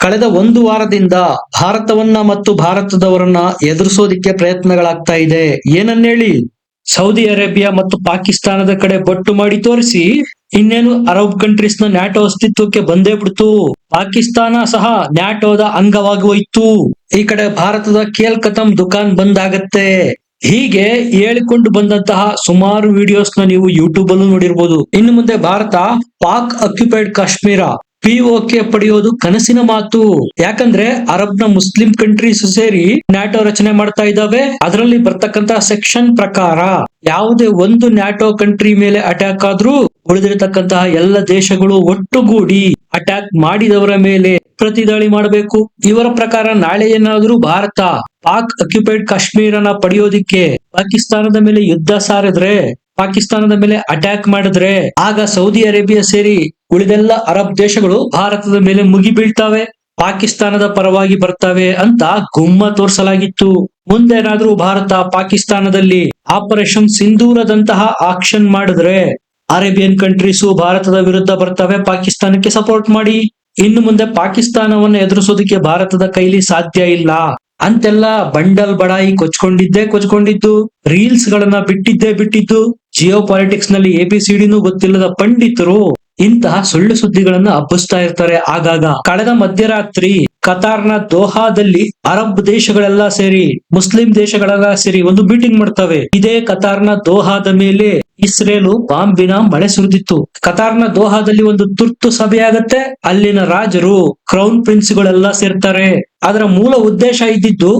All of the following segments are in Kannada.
ಕಳೆದ ಒಂದು ವಾರದಿಂದ ಭಾರತವನ್ನ ಮತ್ತು ಭಾರತದವರನ್ನ ಎದುರಿಸೋದಿಕ್ಕೆ ಪ್ರಯತ್ನಗಳಾಗ್ತಾ ಇದೆ. ಏನನ್ನೇಳಿ? ಸೌದಿ ಅರೇಬಿಯಾ ಮತ್ತು ಪಾಕಿಸ್ತಾನದ ಕಡೆ ಬೊಟ್ಟು ಮಾಡಿ ತೋರಿಸಿ, ಇನ್ನೇನು ಅರಬ್ ಕಂಟ್ರೀಸ್ನ ನ್ಯಾಟೋ ಅಸ್ತಿತ್ವಕ್ಕೆ ಬಂದೇ ಬಿಡ್ತು. ಪಾಕಿಸ್ತಾನ ಸಹ ನ್ಯಾಟೋದ ಅಂಗವಾಗಿ ಈ ಕಡೆ ಭಾರತದ ಕೇಲ್ ಕತಂ ದುಕಾನ್ ಬಂದ್ ಆಗತ್ತೆ ಹೀಗೆ ಹೇಳಿಕೊಂಡು ಬಂದಂತಹ ಸುಮಾರು ವಿಡಿಯೋಸ್ನ ನೀವು ಯೂಟ್ಯೂಬ್ ಅಲ್ಲೂ ನೋಡಿರ್ಬೋದು. ಇನ್ನು ಮುಂದೆ ಭಾರತ ಪಾಕ್ ಅಕ್ಯುಪೈಡ್ ಕಾಶ್ಮೀರ. ಪಿಒಕೆ ಪಡೆಯೋದು ಕನಸಿನ ಮಾತು. ಯಾಕಂದ್ರೆ ಅರಬ್ನ ಮುಸ್ಲಿಂ ಕಂಟ್ರೀಸ್ ಸೇರಿ ನ್ಯಾಟೋ ರಚನೆ ಮಾಡ್ತಾ ಇದ್ದಾವೆ. ಅದರಲ್ಲಿ ಬರ್ತಕ್ಕಂತ ಸೆಕ್ಷನ್ ಪ್ರಕಾರ ಯಾವುದೇ ಒಂದು ನ್ಯಾಟೋ ಕಂಟ್ರಿ ಮೇಲೆ ಅಟ್ಯಾಕ್ ಆದ್ರೂ ಉಳಿದಿರತಕ್ಕಂತಹ ಎಲ್ಲ ದೇಶಗಳು ಒಟ್ಟುಗೂಡಿ ಅಟ್ಯಾಕ್ ಮಾಡಿದವರ ಮೇಲೆ ಪ್ರತಿದಾಳಿ ಮಾಡಬೇಕು. ಇವರ ಪ್ರಕಾರ ನಾಳೆ ಏನಾದ್ರೂ ಭಾರತ ಪಾಕ್ ಅಕ್ಯುಪೈಡ್ ಕಾಶ್ಮೀರನ ಪಡೆಯೋದಿಕ್ಕೆ ಪಾಕಿಸ್ತಾನದ ಮೇಲೆ ಯುದ್ಧ ಸಾರಿದ್ರೆ, ಪಾಕಿಸ್ತಾನದ ಮೇಲೆ ಅಟ್ಯಾಕ್ ಮಾಡಿದ್ರೆ, ಆಗ ಸೌದಿ ಅರೇಬಿಯಾ ಸೇರಿ ಉಳಿದೆಲ್ಲ ಅರಬ್ ದೇಶಗಳು ಭಾರತದ ಮೇಲೆ ಮುಗಿ ಬೀಳ್ತಾವೆ, ಪಾಕಿಸ್ತಾನದ ಪರವಾಗಿ ಬರ್ತಾವೆ ಅಂತ ಗುಮ್ಮ ತೋರಿಸಲಾಗಿತ್ತು. ಮುಂದೇನಾದ್ರೂ ಭಾರತ ಪಾಕಿಸ್ತಾನದಲ್ಲಿ ಆಪರೇಷನ್ ಸಿಂಧೂರದಂತಹ ಆಕ್ಷನ್ ಮಾಡಿದ್ರೆ ಅರೇಬಿಯನ್ ಕಂಟ್ರೀಸು ಭಾರತದ ವಿರುದ್ಧ ಬರ್ತವೆ, ಪಾಕಿಸ್ತಾನಕ್ಕೆ ಸಪೋರ್ಟ್ ಮಾಡಿ. ಇನ್ನು ಮುಂದೆ ಪಾಕಿಸ್ತಾನವನ್ನು ಎದುರಿಸೋದಕ್ಕೆ ಭಾರತದ ಕೈಲಿ ಸಾಧ್ಯ ಇಲ್ಲ. ಅಂತೆಲ್ಲ ಬಂಡಲ್ ಬಡಾಯಿ ಕೊಚ್ಕೊಂಡಿದ್ದೇ ಕೊಚ್ಕೊಂಡಿದ್ದು ರೀಲ್ಸ್ ಗಳನ್ನ ಬಿಟ್ಟಿದ್ದೇ ಬಿಟ್ಟಿದ್ದು, ಜಿಯೋ ಪಾಲಿಟಿಕ್ಸ್ನಲ್ಲಿ ಎಬಿಸಿಡಿನೂ ಗೊತ್ತಿಲ್ಲದ ಪಂಡಿತರು ಇಂತಹ ಸುಳ್ಳು ಸುದ್ದಿಗಳನ್ನ ಹಬ್ಬಿಸ್ತಾ ಇರ್ತಾರೆ. ಆಗಾಗ ಕಳೆದ ಮಧ್ಯರಾತ್ರಿ ಕತಾರ್ನ ದೋಹಾದಲ್ಲಿ ಅರಬ್ ದೇಶಗಳೆಲ್ಲ ಸೇರಿ, ಮುಸ್ಲಿಂ ದೇಶಗಳೆಲ್ಲ ಸೇರಿ ಒಂದು ಮೀಟಿಂಗ್ ಮಾಡ್ತವೆ. ಇದೇ ಕತಾರ್ನ ದೋಹಾದ ಮೇಲೆ ಇಸ್ರೇಲು ಬಾಂಬಿನ ಮಳೆ ಸುರಿದಿತ್ತು. ಕತಾರ್ನ ದೋಹಾದಲ್ಲಿ ಒಂದು ತುರ್ತು ಸಭೆ ಆಗತ್ತೆ. ಅಲ್ಲಿನ ರಾಜರು ಕ್ರೌನ್ ಪ್ರಿನ್ಸ್ ಗಳೆಲ್ಲ ಸೇರ್ತಾರೆ. ಅದರ ಮೂಲ ಉದ್ದೇಶ ಇದ್ದಿದ್ದು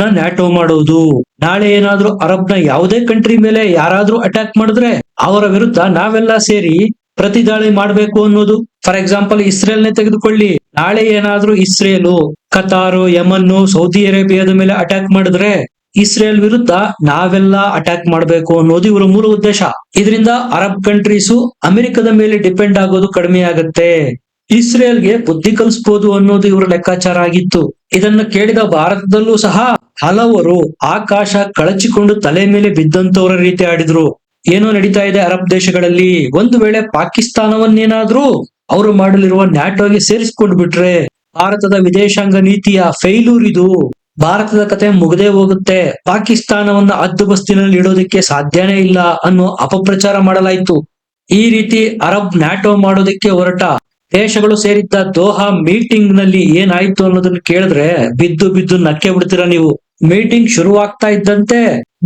ನ ನ್ಯಾಟೋ ಮಾಡೋದು. ನಾಳೆ ಏನಾದ್ರೂ ನ ಯಾವುದೇ ಕಂಟ್ರಿ ಮೇಲೆ ಯಾರಾದ್ರೂ ಅಟ್ಯಾಕ್ ಮಾಡಿದ್ರೆ ಅವರ ವಿರುದ್ಧ ನಾವೆಲ್ಲ ಸೇರಿ ಪ್ರತಿದಾಳಿ ಮಾಡ್ಬೇಕು ಅನ್ನೋದು. ಫಾರ್ ಎಕ್ಸಾಂಪಲ್ ಇಸ್ರೇಲ್ ನೇ ತೆಗೆದುಕೊಳ್ಳಿ. ನಾಳೆ ಏನಾದ್ರೂ ಇಸ್ರೇಲು, ಕತಾರು, ಯಮನ್ನು, ಸೌದಿ ಅರೇಬಿಯಾದ ಮೇಲೆ ಅಟ್ಯಾಕ್ ಮಾಡಿದ್ರೆ ಇಸ್ರೇಲ್ ವಿರುದ್ಧ ನಾವೆಲ್ಲ ಅಟ್ಯಾಕ್ ಮಾಡಬೇಕು ಅನ್ನೋದು ಇವರ ಮೂಲ ಉದ್ದೇಶ. ಇದರಿಂದ ಅರಬ್ ಕಂಟ್ರೀಸು ಅಮೆರಿಕದ ಮೇಲೆ ಡಿಪೆಂಡ್ ಆಗೋದು ಕಡಿಮೆ ಆಗತ್ತೆ. ಇಸ್ರೇಲ್ಗೆ ಬುದ್ಧಿ ಕಲಿಸಬಹುದು ಅನ್ನೋದು ಇವರ ಲೆಕ್ಕಾಚಾರ ಆಗಿತ್ತು. ಇದನ್ನು ಕೇಳಿದ ಭಾರತದಲ್ಲೂ ಸಹ ಹಲವರು ಆಕಾಶ ಕಳಚಿಕೊಂಡು ತಲೆ ಮೇಲೆ ಬಿದ್ದಂತವರ ರೀತಿ ಆಡಿದ್ರು. ಏನೋ ನಡೀತಾ ಇದೆ ಅರಬ್ ದೇಶಗಳಲ್ಲಿ. ಒಂದು ವೇಳೆ ಪಾಕಿಸ್ತಾನವನ್ನೇನಾದ್ರೂ ಅವರು ಮಾಡಲಿರುವ ನ್ಯಾಟೋಗೆ ಸೇರಿಸಿಕೊಂಡು ಬಿಟ್ರೆ ಭಾರತದ ವಿದೇಶಾಂಗ ನೀತಿಯ ಫೈಲೂರ್ ಇದು. ಭಾರತದ ಕತೆ ಮುಗದೆ ಹೋಗುತ್ತೆ. ಪಾಕಿಸ್ತಾನವನ್ನ ಹದ್ದುಬಸ್ತಿನಲ್ಲಿ ಇಡೋದಕ್ಕೆ ಸಾಧ್ಯನೇ ಇಲ್ಲ ಅನ್ನೋ ಅಪಪ್ರಚಾರ ಮಾಡಲಾಯಿತು. ಈ ರೀತಿ ಅರಬ್ ನ್ಯಾಟೋ ಮಾಡೋದಕ್ಕೆ ಹೊರಟ ದೇಶಗಳು ಸೇರಿದ್ದ ದೋಹಾ ಮೀಟಿಂಗ್ನಲ್ಲಿ ಏನಾಯ್ತು ಅನ್ನೋದನ್ನ ಕೇಳಿದ್ರೆ ಬಿದ್ದು ಬಿದ್ದು ನಕ್ಕೆ ಬಿಡ್ತೀರಾ ನೀವು? ಮೀಟಿಂಗ್ ಶುರುವಾಗ್ತಾ ಇದ್ದಂತೆ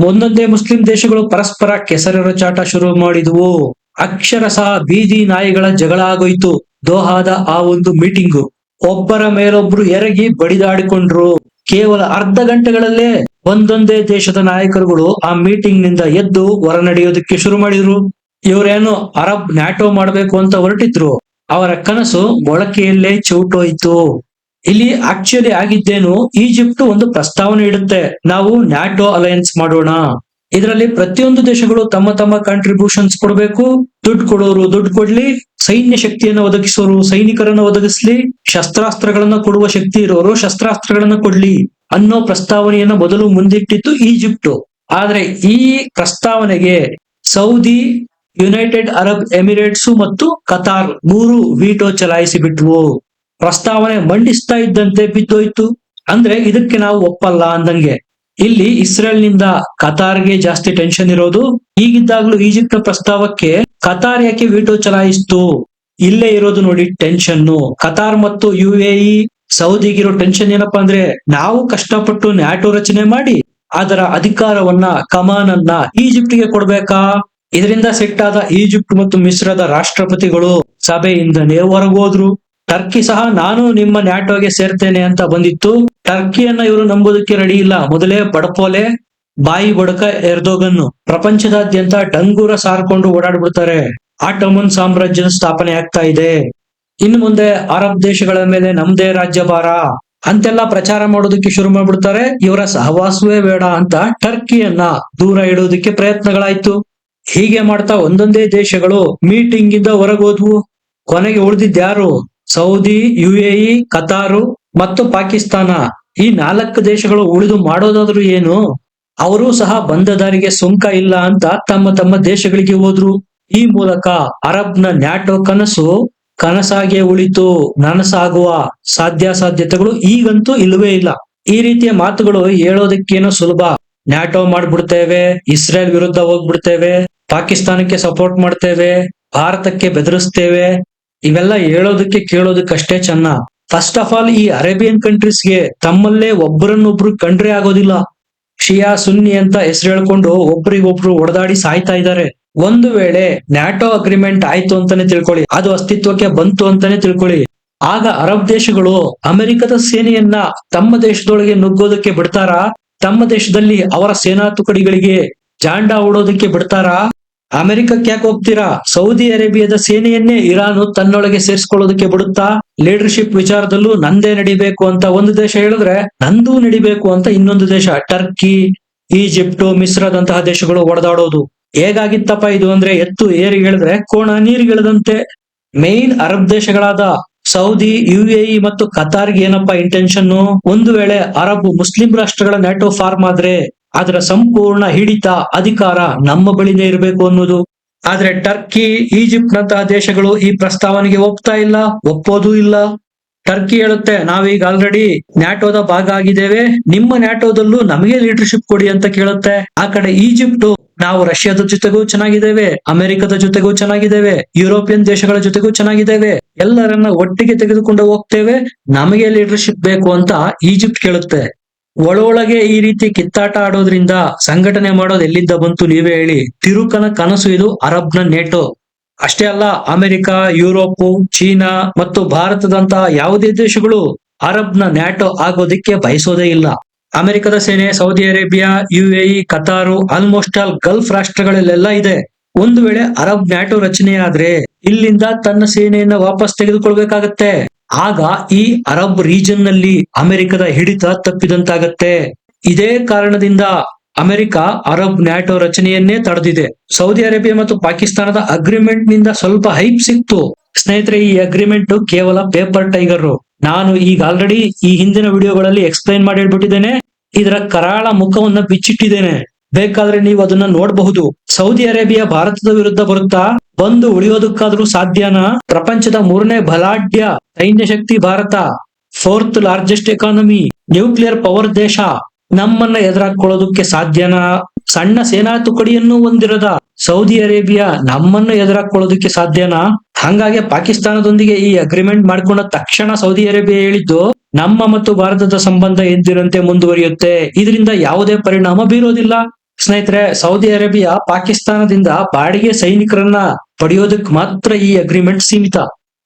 ಒಂದೊಂದೇ ಮುಸ್ಲಿಂ ದೇಶಗಳು ಪರಸ್ಪರ ಕೆಸರೆರ ಚಾಟ ಶುರು ಮಾಡಿದವು. ಅಕ್ಷರ ಸಹ ಬೀದಿ ನಾಯಿಗಳ ಜಗಳ ಆಗೋಯ್ತು. ದೋಹಾದ ಆ ಒಂದು ಮೀಟಿಂಗ್. ಒಬ್ಬರ ಮೇಲೊಬ್ರು ಎರಗಿ ಬಡಿದಾಡಿಕೊಂಡ್ರು. ಕೇವಲ ಅರ್ಧ ಗಂಟೆಗಳಲ್ಲೇ ಒಂದೊಂದೇ ದೇಶದ ನಾಯಕರುಗಳು ಆ ಮೀಟಿಂಗ್ನಿಂದ ಎದ್ದು ಹೊರ ನಡೆಯೋದಕ್ಕೆ ಶುರು ಮಾಡಿದ್ರು. ಇವರೇನು ಅರಬ್ ನ್ಯಾಟೋ ಮಾಡ್ಬೇಕು ಅಂತ ಹೊರಟಿದ್ರು. ಅವರ ಕನಸು ಮೊಳಕೆಯಲ್ಲೇ ಚೌಟೋಯ್ತು. ಇಲ್ಲಿ ಆಕ್ಚುಲಿ ಆಗಿದ್ದೇನು ಈಜಿಪ್ಟ್ ಒಂದು ಪ್ರಸ್ತಾವನೆ ಇಡುತ್ತೆ. ನಾವು ನ್ಯಾಟೋ ಅಲಯನ್ಸ್ ಮಾಡೋಣ. ಇದರಲ್ಲಿ ಪ್ರತಿಯೊಂದು ದೇಶಗಳು ತಮ್ಮ ತಮ್ಮ ಕಾಂಟ್ರಿಬ್ಯೂಷನ್ಸ್ ಕೊಡಬೇಕು. ದುಡ್ಡು ಕೊಡೋರು ದುಡ್ಡು ಕೊಡ್ಲಿ. ಸೈನ್ಯ ಶಕ್ತಿಯನ್ನು ಒದಗಿಸೋರು ಸೈನಿಕರನ್ನು ಒದಗಿಸ್ಲಿ. ಶಸ್ತ್ರಾಸ್ತ್ರಗಳನ್ನ ಕೊಡುವ ಶಕ್ತಿ ಇರೋರು ಶಸ್ತ್ರಾಸ್ತ್ರಗಳನ್ನ ಕೊಡ್ಲಿ ಅನ್ನೋ ಪ್ರಸ್ತಾವನೆಯನ್ನ ಮೊದಲು ಮುಂದಿಟ್ಟಿತ್ತು ಈಜಿಪ್ಟ್. ಆದ್ರೆ ಈ ಪ್ರಸ್ತಾವನೆಗೆ ಸೌದಿ, ಯುನೈಟೆಡ್ ಅರಬ್ ಎಮಿರೇಟ್ಸ್ ಮತ್ತು ಕತಾರ್ ಮೂರು ವೀಟೋ ಚಲಾಯಿಸಿ ಬಿಟ್ವು ಪ್ರಸ್ತಾವನೆ ಮಂಡಿಸ್ತಾ ಇದ್ದಂತೆ ಬಿದ್ದೋಯ್ತು. ಅಂದ್ರೆ ಇದಕ್ಕೆ ನಾವು ಒಪ್ಪಲ್ಲ ಅಂದಂಗೆ. ಇಲ್ಲಿ ಇಸ್ರೇಲ್ನಿಂದ ಕತಾರ್ಗೆ ಜಾಸ್ತಿ ಟೆನ್ಷನ್ ಇರೋದು. ಈಗಿದ್ದಾಗ್ಲೂ ಈಜಿಪ್ಟ್ ಪ್ರಸ್ತಾವಕ್ಕೆ ಕತಾರ್ ಯಾಕೆ ವಿಟೋ ಚಲಾಯಿಸ್ತು? ಇಲ್ಲೇ ಇರೋದು ನೋಡಿ ಟೆನ್ಷನ್ ಕತಾರ್ ಮತ್ತು ಯು ಎ ಸೌದಿಗಿರೋ ಟೆನ್ಷನ್ ಏನಪ್ಪಾ ಅಂದ್ರೆ ನಾವು ಕಷ್ಟಪಟ್ಟು ನ್ಯಾಟೋ ರಚನೆ ಮಾಡಿ ಅದರ ಅಧಿಕಾರವನ್ನ, ಕಮಾನನ್ನ ಈಜಿಪ್ಟ್ಗೆ ಕೊಡ್ಬೇಕಾ? ಇದರಿಂದ ಆದ ಈಜಿಪ್ಟ್ ಮತ್ತು ಮಿಶ್ರದ ರಾಷ್ಟ್ರಪತಿಗಳು ಸಭೆಯಿಂದ ನೇ ಹೊರಗೋದ್ರು. ಟರ್ಕಿ ಸಹ ನಾನು ನಿಮ್ಮ ನ್ಯಾಟೋಗೆ ಸೇರ್ತೇನೆ ಅಂತ ಬಂದಿತ್ತು. ಟರ್ಕಿಯನ್ನ ಇವರು ನಂಬೋದಕ್ಕೆ ರೆಡಿ ಇಲ್ಲ. ಮೊದಲೇ ಬಡಪೋಲೆ, ಬಾಯಿ ಬಡಕ ಎರ್ದೋಗನ್ನು. ಪ್ರಪಂಚದಾದ್ಯಂತ ಡಂಗೂರ ಸಾರ್ಕೊಂಡು ಓಡಾಡ್ಬಿಡ್ತಾರೆ. ಆಟೋಮನ್ ಸಾಮ್ರಾಜ್ಯದ ಸ್ಥಾಪನೆ ಆಗ್ತಾ ಇದೆ. ಇನ್ನು ಮುಂದೆ ಅರಬ್ ದೇಶಗಳ ಮೇಲೆ ನಮ್ದೇ ರಾಜ್ಯಭಾರ. ಅಂತೆಲ್ಲ ಪ್ರಚಾರ ಮಾಡೋದಕ್ಕೆ ಶುರು ಮಾಡ್ಬಿಡ್ತಾರೆ. ಇವರ ಸಹವಾಸವೇ ಬೇಡ ಅಂತ ಟರ್ಕಿಯನ್ನ ದೂರ ಇಡೋದಕ್ಕೆ ಪ್ರಯತ್ನಗಳಾಯ್ತು. ಹೀಗೆ ಮಾಡ್ತಾ ಒಂದೊಂದೇ ದೇಶಗಳು ಮೀಟಿಂಗ್ ಇಂದ ಹೊರಗೋದ್ವು. ಕೊನೆಗೆ ಉಳಿದಿದ್ಯಾರು Saudi U A E Qatar ಮತ್ತು ಪಾಕಿಸ್ತಾನ ಈ ನಾಲ್ಕು ದೇಶಗಳು ಉಳಿದು ಮಾಡೋದಾದ್ರೂ ಏನು? ಅವರು ಸಹ ಬಂದ ದಾರಿಗೆ ಸುಂಕ ಇಲ್ಲ ಅಂತ ತಮ್ಮ ತಮ್ಮ ದೇಶಗಳಿಗೆ ಹೋದ್ರು. ಈ ಮೂಲಕ ಅರಬ್ನ ನ್ಯಾಟೋ ಕನಸು ಕನಸಾಗೆ ಉಳಿತು. ನನಸಾಗುವ ಸಾಧ್ಯಾಸಾಧ್ಯತೆಗಳು ಈಗಂತೂ ಇಲ್ಲವೇ ಇಲ್ಲ. ಈ ರೀತಿಯ ಮಾತುಗಳು ಹೇಳೋದಕ್ಕೇನೋ ಸುಲಭ. ನ್ಯಾಟೋ ಮಾಡ್ಬಿಡ್ತೇವೆ, ಇಸ್ರೇಲ್ ವಿರುದ್ಧ ಹೋಗ್ಬಿಡ್ತೇವೆ, ಪಾಕಿಸ್ತಾನಕ್ಕೆ ಸಪೋರ್ಟ್ ಮಾಡ್ತೇವೆ, ಭಾರತಕ್ಕೆ ಬೆದರಿಸ್ತೇವೆ ಇವೆಲ್ಲ ಹೇಳೋದಕ್ಕೆ ಕೇಳೋದಕ್ಕಷ್ಟೇ ಚೆನ್ನ. ಫಸ್ಟ್ ಆಫ್ ಆಲ್ ಈ ಅರೇಬಿಯನ್ ಕಂಟ್ರೀಸ್ಗೆ ತಮ್ಮಲ್ಲೇ ಒಬ್ಬರನ್ನೊಬ್ರು ಕಂಡ್ರೆ ಆಗೋದಿಲ್ಲ. ಶಿಯಾ, ಸುನ್ನಿ ಅಂತ ಹೆಸರು ಹೇಳ್ಕೊಂಡು ಒಬ್ರಿಗೊಬ್ರು ಒಡದಾಡಿ ಸಾಯ್ತಾ ಇದ್ದಾರೆ. ಒಂದು ವೇಳೆ ನ್ಯಾಟೋ ಅಗ್ರಿಮೆಂಟ್ ಆಯ್ತು ಅಂತಾನೆ ತಿಳ್ಕೊಳ್ಳಿ. ಅದು ಅಸ್ತಿತ್ವಕ್ಕೆ ಬಂತು ಅಂತಾನೆ ತಿಳ್ಕೊಳ್ಳಿ. ಆಗ ಅರಬ್ ದೇಶಗಳು ಅಮೆರಿಕದ ಸೇನೆಯನ್ನ ತಮ್ಮ ದೇಶದೊಳಗೆ ನುಗ್ಗೋದಕ್ಕೆ ಬಿಡ್ತಾರಾ? ತಮ್ಮ ದೇಶದಲ್ಲಿ ಅವರ ಸೇನಾ ತುಕಡಿಗಳಿಗೆ ಜಾಂಡ ಓಡೋದಕ್ಕೆ ಬಿಡ್ತಾರಾ? ಅಮೆರಿಕಕ್ಕೆ ಯಾಕೆ ಹೋಗ್ತೀರಾ? ಸೌದಿ ಅರೇಬಿಯಾದ ಸೇನೆಯನ್ನೇ ಇರಾನ್ ತನ್ನೊಳಗೆ ಸೇರಿಸ್ಕೊಳ್ಳೋದಕ್ಕೆ ಬಿಡುತ್ತಾ? ಲೀಡರ್ಶಿಪ್ ವಿಚಾರದಲ್ಲೂ ನಂದೇ ನಡಿಬೇಕು ಅಂತ ಒಂದು ದೇಶ ಹೇಳಿದ್ರೆ ನಂದೂ ನಡಿಬೇಕು ಅಂತ ಇನ್ನೊಂದು ದೇಶ, ಟರ್ಕಿ, ಈಜಿಪ್ಟ್ ಮಿಸ್ರದಂತಹ ದೇಶಗಳು ಒಡೆದಾಡೋದು. ಹೇಗಾಗಿತ್ತಪ್ಪ ಇದು ಅಂದ್ರೆ? ಎತ್ತು ಏರಿ ಹೇಳಿದ್ರೆ ಕೋಣ ನೀರಿಗಿಳದಂತೆ ಮೇನ್ ಅರಬ್ ದೇಶಗಳಾದ ಸೌದಿ ಯು ಮತ್ತು ಕತಾರ್ಗೆ ಏನಪ್ಪಾ ಇಂಟೆನ್ಷನ್ ಒಂದು ವೇಳೆ ಅರಬ್ ಮುಸ್ಲಿಂ ರಾಷ್ಟ್ರಗಳ ನ್ಯಾಟೋ ಫಾರ್ಮ್ ಆದ್ರೆ ಅದರ ಸಂಪೂರ್ಣ ಹಿಡಿತ ಅಧಿಕಾರ ನಮ್ಮ ಬಳಿನೇ ಇರಬೇಕು ಅನ್ನೋದು. ಆದ್ರೆ ಟರ್ಕಿ ಈಜಿಪ್ಟ್ ನಂತಹ ದೇಶಗಳು ಈ ಪ್ರಸ್ತಾವನೆಗೆ ಒಪ್ತಾ ಇಲ್ಲ, ಒಪ್ಪೋದೂ ಇಲ್ಲ. ಟರ್ಕಿ ಹೇಳುತ್ತೆ, ನಾವೀಗ ಆಲ್ರೆಡಿ ನ್ಯಾಟೋದ ಭಾಗ ಆಗಿದ್ದೇವೆ, ನಿಮ್ಮ ನ್ಯಾಟೋದಲ್ಲೂ ನಮಗೆ ಲೀಡರ್ಶಿಪ್ ಕೊಡಿ ಅಂತ ಕೇಳುತ್ತೆ. ಆ ಕಡೆ ಈಜಿಪ್ಟ್, ನಾವು ರಷ್ಯಾದ ಜೊತೆಗೂ ಚೆನ್ನಾಗಿದ್ದೇವೆ, ಅಮೆರಿಕದ ಜೊತೆಗೂ ಚೆನ್ನಾಗಿದ್ದೇವೆ, ಯುರೋಪಿಯನ್ ದೇಶಗಳ ಜೊತೆಗೂ ಚೆನ್ನಾಗಿದ್ದೇವೆ. ಎಲ್ಲರನ್ನ ಒಟ್ಟಿಗೆ ತೆಗೆದುಕೊಂಡು ಹೋಗ್ತೇವೆ, ನಮಗೆ ಲೀಡರ್ಶಿಪ್ ಬೇಕು ಅಂತ ಈಜಿಪ್ಟ್ ಕೇಳುತ್ತೆ. ಒಳೊಳಗೆ ಈ ರೀತಿ ಕಿತ್ತಾಟ ಆಡೋದ್ರಿಂದ ಸಂಘಟನೆ ಮಾಡೋದು ಎಲ್ಲಿದ್ದ ಬಂತು ನೀವೇ ಹೇಳಿ. ತಿರುಕನ ಕನಸು ಇದು ಅರಬ್ನ ನೇಟೋ. ಅಷ್ಟೇ ಅಲ್ಲ, ಅಮೆರಿಕ, ಯುರೋಪ್, ಚೀನಾ ಮತ್ತು ಭಾರತದಂತಹ ಯಾವುದೇ ದೇಶಗಳು ಅರಬ್ನ ನ್ಯಾಟೋ ಆಗೋದಿಕ್ಕೆ ಬಯಸೋದೇ ಇಲ್ಲ. ಅಮೆರಿಕದ ಸೇನೆ, Saudi Arabia U A Qatar almost all Gulf ರಾಷ್ಟ್ರಗಳಲ್ಲೆಲ್ಲ ಇದೆ. ಒಂದು ವೇಳೆ ಅರಬ್ ನ್ಯಾಟೋ ರಚನೆ ಆದ್ರೆ ಇಲ್ಲಿಂದ ತನ್ನ ಸೇನೆಯನ್ನ ವಾಪಸ್ ತೆಗೆದುಕೊಳ್ಬೇಕಾಗತ್ತೆ. ಆಗ ಈ ಅರಬ್ ರೀಜನ್ನಲ್ಲಿ ಅಮೆರಿಕದ ಹಿಡಿತ ತಪ್ಪಿದಂತಾಗತ್ತೆ. ಇದೇ ಕಾರಣದಿಂದ ಅಮೆರಿಕ ಅರಬ್ ನ್ಯಾಟೋ ರಚನೆಯನ್ನೇ ತಡೆದಿದೆ. ಸೌದಿ ಅರೇಬಿಯಾ ಮತ್ತು ಪಾಕಿಸ್ತಾನದ ಅಗ್ರಿಮೆಂಟ್ನಿಂದ ಸ್ವಲ್ಪ ಹೈಪ್ ಸಿಕ್ತು. ಸ್ನೇಹಿತರೆ, ಈ ಅಗ್ರಿಮೆಂಟ್ ಕೇವಲ ಪೇಪರ್ ಟೈಗರ್ ನಾನು ಈಗ ಆಲ್ರೆಡಿ ಈ ಹಿಂದಿನ ವಿಡಿಯೋಗಳಲ್ಲಿ ಎಕ್ಸ್ಪ್ಲೈನ್ ಮಾಡಿ ಹೇಳ್ಬಿಟ್ಟಿದ್ದೇನೆ. ಇದರ ಕರಾಳ ಮುಖವನ್ನ ಬಿಚ್ಚಿಟ್ಟಿದ್ದೇನೆ. ಬೇಕಾದ್ರೆ ನೀವು ಅದನ್ನ ನೋಡಬಹುದು. ಸೌದಿ ಅರೇಬಿಯಾ ಭಾರತದ ವಿರುದ್ಧ ಬರುತ್ತಾ? ಬಂದು ಉಳಿಯೋದಕ್ಕಾದ್ರೂ ಸಾಧ್ಯನಾ? ಪ್ರಪಂಚದ ಮೂರನೇ ಬಲಾಢ್ಯ ಸೈನ್ಯ ಶಕ್ತಿ Bharat, fourth largest economy, nuclear power ದೇಶ, ನಮ್ಮನ್ನ ಎದುರಾಕೊಳ್ಳೋದಕ್ಕೆ ಸಾಧ್ಯನಾ? ಸಣ್ಣ ಸೇನಾ ತುಕಡಿಯನ್ನು ಹೊಂದಿರದ ಸೌದಿ ಅರೇಬಿಯಾ ನಮ್ಮನ್ನು ಎದುರಾಕೊಳ್ಳೋದಕ್ಕೆ ಸಾಧ್ಯನಾ? ಹಂಗಾಗಿ ಪಾಕಿಸ್ತಾನದೊಂದಿಗೆ ಈ ಅಗ್ರಿಮೆಂಟ್ ಮಾಡ್ಕೊಂಡ ತಕ್ಷಣ ಸೌದಿ ಅರೇಬಿಯಾ ಹೇಳಿದ್ದು, ನಮ್ಮ ಮತ್ತು ಭಾರತದ ಸಂಬಂಧ ಎಂದಿರಂತೆ ಮುಂದುವರಿಯುತ್ತೆ. ಇದರಿಂದ ಯಾವುದೇ ಪರಿಣಾಮ ಬೀರೋದಿಲ್ಲ. ಸ್ನೇಹಿತರೆ, ಸೌದಿ ಅರೇಬಿಯಾ ಪಾಕಿಸ್ತಾನದಿಂದ ಬಾಡಿಗೆ ಸೈನಿಕರನ್ನ ಪಡೆಯೋದಕ್ ಮಾತ್ರ ಈ ಅಗ್ರಿಮೆಂಟ್ ಸೀಮಿತ.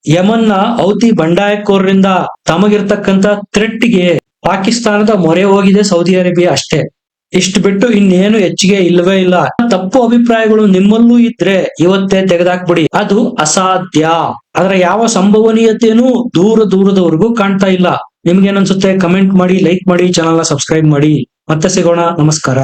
ಯಮನ್ನ ಔತಿ ಬಂಡಾಯಕೋರರಿಂದ ತಮಗಿರ್ತಕ್ಕಂತ ಥ್ರೆಟ್ಗೆ ಪಾಕಿಸ್ತಾನದ ಮೊರೆ ಹೋಗಿದೆ ಸೌದಿ ಅರೇಬಿಯಾ ಅಷ್ಟೇ. ಇಷ್ಟು ಬಿಟ್ಟು ಇನ್ನೇನು ಹೆಚ್ಚಿಗೆ ಇಲ್ಲವೇ ಇಲ್ಲ. ತಪ್ಪು ಅಭಿಪ್ರಾಯಗಳು ನಿಮ್ಮಲ್ಲೂ ಇದ್ರೆ ಇವತ್ತೇ ತೆಗೆದಾಕ್ಬಿಡಿ. ಅದು ಅಸಾಧ್ಯ. ಅದರ ಯಾವ ಸಂಭವನೀಯತೆಯೂ ದೂರ ದೂರದವರೆಗೂ ಕಾಣ್ತಾ ಇಲ್ಲ. ನಿಮ್ಗೆ ಏನನ್ಸುತ್ತೆ ಕಮೆಂಟ್ ಮಾಡಿ ಲೈಕ್ ಮಾಡಿ ಚಾನಲ್ ಸಬ್ಸ್ಕ್ರೈಬ್ ಮಾಡಿ. ಮತ್ತೆ ಸಿಗೋಣ. ನಮಸ್ಕಾರ.